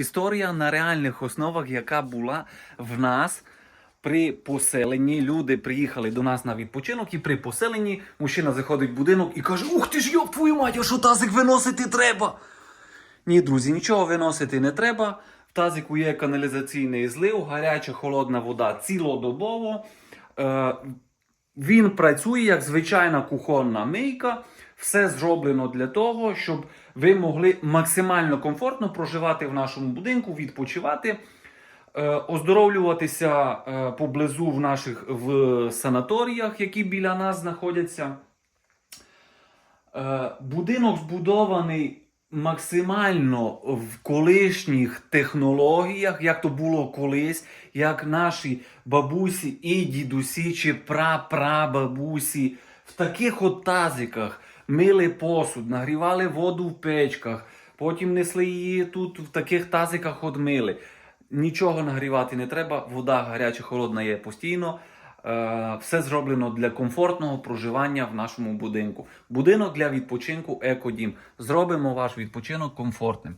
історія на реальних основах, яка була в нас при поселенні. Люди приїхали до нас на відпочинок, і при поселенні мужчина заходить в будинок і каже: Ух ти ж йоп твою мать, а що тазик виносити треба? Ні, друзі, нічого виносити не треба. В тазику є каналізаційний злив, гаряча холодна вода цілодобово. Е, він працює як звичайна кухонна мийка. Все зроблено для того, щоб ви могли максимально комфортно проживати в нашому будинку, відпочивати, е, оздоровлюватися е, поблизу в наших в санаторіях, які біля нас знаходяться. Е, Будинок збудований максимально в колишніх технологіях, як то було колись, як наші бабусі і дідусі чи прапрабабусі в таких от тазиках мили посуд, нагрівали воду в печках, потім несли її тут в таких тазиках одмили. Нічого нагрівати не треба, вода гаряча, холодна є постійно. Е, Все зроблено для комфортного проживання в нашому будинку. Будинок для відпочинку Екодім. Зробимо ваш відпочинок комфортним.